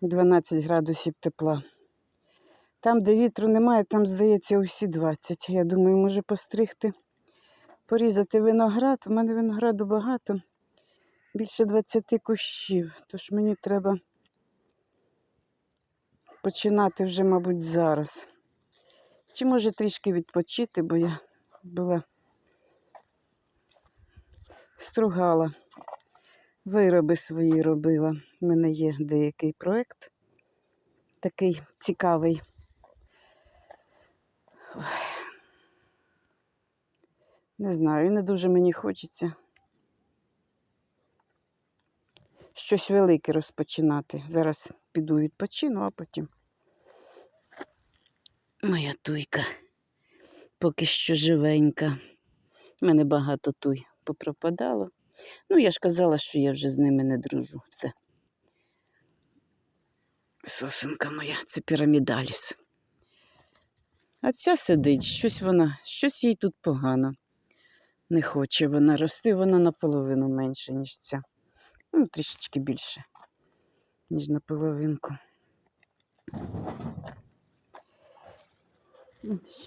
12 градусів тепла. Там, де вітру немає, там, здається, усі 20. Я думаю, може постригти, порізати виноград. У мене винограду багато, більше 20 кущів. Тож мені треба починати вже, мабуть, зараз. Чи може трішки відпочити, бо я була стругала, вироби свої робила. У мене є деякий проєкт такий цікавий. Не знаю, і не дуже мені хочеться щось велике розпочинати. Зараз піду відпочину, а потім. Моя туйка поки що живенька. У мене багато туй попропадало. Ну, я ж казала, що я вже з ними не дружу. Все. Сосенка моя, це пірамідаліс. А ця сидить, щось вона, щось їй тут погано. Не хоче вона рости, вона наполовину менше, ніж ця. Ну, трішечки більше, ніж наполовинку.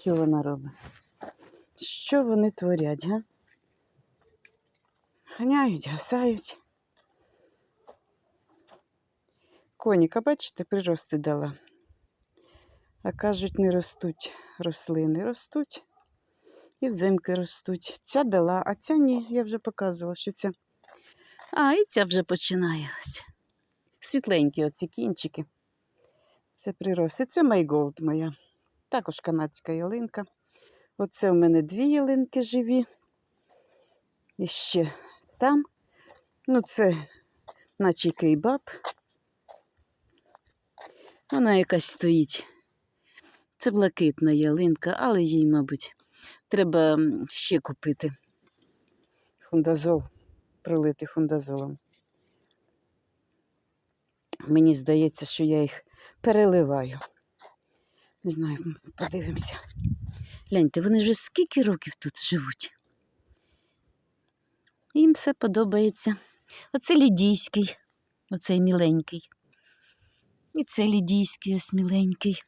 Що вона робить? Що вони творять, га? Ганяють, гасають. Коніка, бачите, прирости дала. А кажуть, не ростуть рослини. Ростуть і взимки ростуть. Ця дала, а ця ні. Я вже показувала, що ця. А, і ця вже починає. Світленькі оці кінчики. Це прирости. Це майголд моя. Також канадська ялинка. Оце у мене дві ялинки живі. І ще там. Ну, це наче кейбаб. Вона якась стоїть. Це блакитна ялинка, але їй, мабуть, треба ще купити. Фундазол, пролити фундазолом. Мені здається, що я їх переливаю. Не знаю, подивимося. Гляньте, вони вже скільки років тут живуть. Їм все подобається. Оце лідійський, оцей міленький. І це лідійський ось міленький.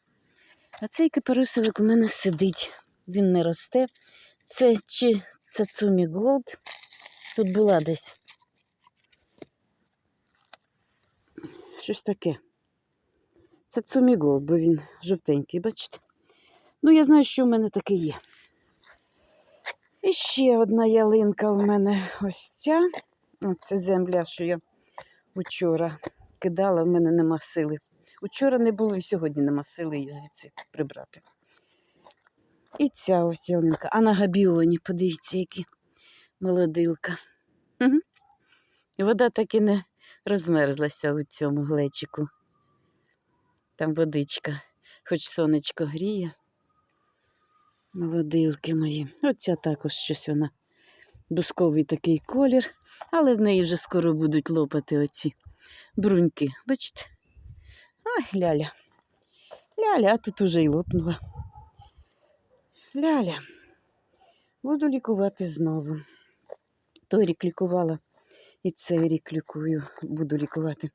А цей кипарисовик у мене сидить. Він не росте. Це чи Цацумі Голд. Тут була десь. Щось таке. Цацумі Голд, бо він жовтенький, бачите? Ну, я знаю, що в мене таке є. І ще одна ялинка в мене ось ця. Оце земля, що я вчора кидала, в мене нема сили. Учора не було і сьогодні нема сили її звідси прибрати. І ця ось ялинка. А на габіоні, подивіться, які молодилка. І Вода так і не розмерзлася у цьому глечику. Там водичка, хоч сонечко гріє. Молодилки мої. Оця також щось вона. Бусковий такий колір, але в неї вже скоро будуть лопати оці бруньки. Бачите? Ай, ляля. Ляля, а тут уже й лопнула. Ляля. Буду лікувати знову. Той рік лікувала і цей рік лікую, буду лікувати.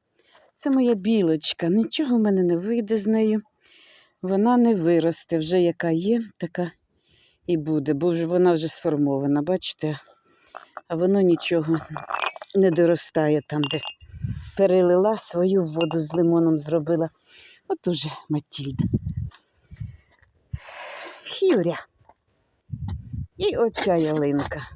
Це моя білочка. Нічого в мене не вийде з нею. Вона не виросте. Вже яка є, така і буде, бо вже вона вже сформована, бачите? А воно нічого не доростає там, де перелила свою воду з лимоном зробила. От уже Матільда. Хюря. І оця ялинка.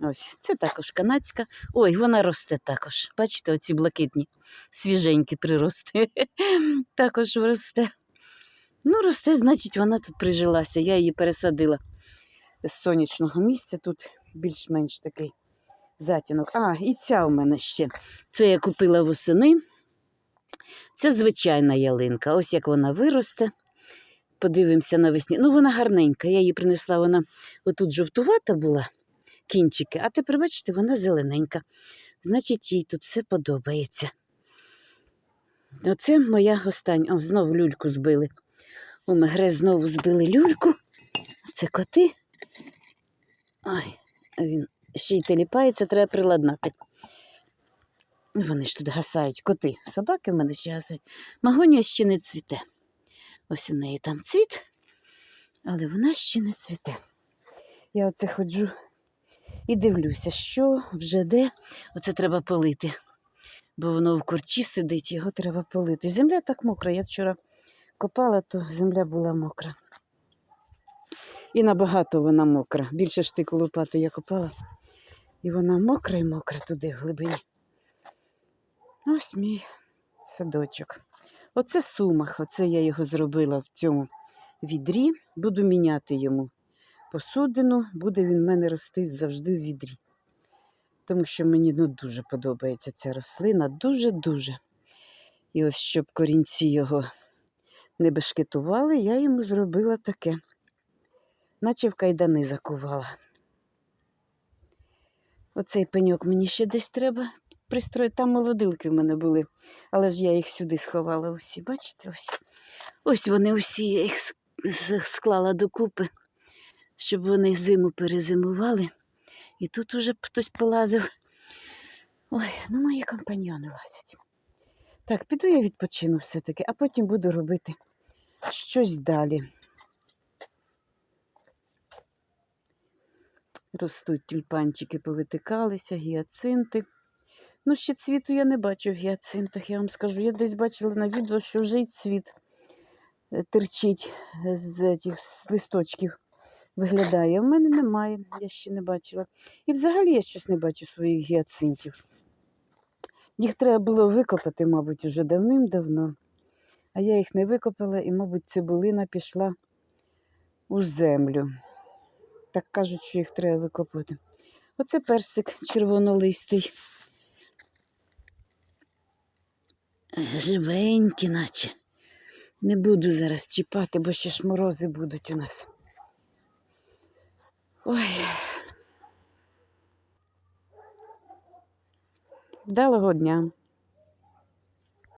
Ось, це також канадська. Ой, вона росте також. Бачите, оці блакитні, свіженькі прирости. також росте. Ну, росте, значить, вона тут прижилася. Я її пересадила з сонячного місця. Тут більш-менш такий затінок. А, і ця у мене ще. Це я купила восени. Це звичайна ялинка. Ось як вона виросте. Подивимося навесні. Ну, вона гарненька. Я її принесла, вона отут жовтувата була, кінчики, а тепер, бачите, вона зелененька. Значить, їй тут все подобається. Оце моя остання. О, знову люльку збили. У мегре знову збили люльку. Це коти. Ой, він ще й теліпається, треба приладнати. Вони ж тут гасають коти. Собаки в мене ще гасають. Магонія ще не цвіте. Ось у неї там цвіт, але вона ще не цвіте. Я оце ходжу і дивлюся, що вже де. Оце треба полити. Бо воно в корчі сидить, його треба полити. Земля так мокра. Я вчора копала, то земля була мокра. І набагато вона мокра. Більше штику лопати я копала. І вона мокра і мокра туди в глибині. Ось мій садочок. Оце сумах, оце я його зробила в цьому відрі. Буду міняти йому посудину, буде він в мене рости завжди в відрі. Тому що мені ну, дуже подобається ця рослина, дуже-дуже. І ось щоб корінці його не бешкетували, я йому зробила таке, наче в кайдани закувала. Оцей пеньок мені ще десь треба пристроїти. Там молодилки в мене були, але ж я їх сюди сховала усі. Бачите, ось. Ось вони усі, я їх склала докупи, щоб вони зиму перезимували. І тут уже хтось полазив. Ой, ну мої компаньйони лазять. Так, піду я відпочину все-таки, а потім буду робити щось далі. Ростуть тюльпанчики, повитикалися, гіацинти. Ну, ще цвіту я не бачу в гіацинтах, я вам скажу. Я десь бачила на відео, що вже й цвіт е, терчить з цих листочків. Виглядає. У мене немає, я ще не бачила. І взагалі я щось не бачу своїх гіацинтів. Їх треба було викопати, мабуть, уже давним-давно. А я їх не викопала і, мабуть, цибулина пішла у землю. Так кажуть, що їх треба викопати. Оце персик червонолистий. Живенький, наче. Не буду зараз чіпати, бо ще ж морози будуть у нас. Ой. Вдалого дня.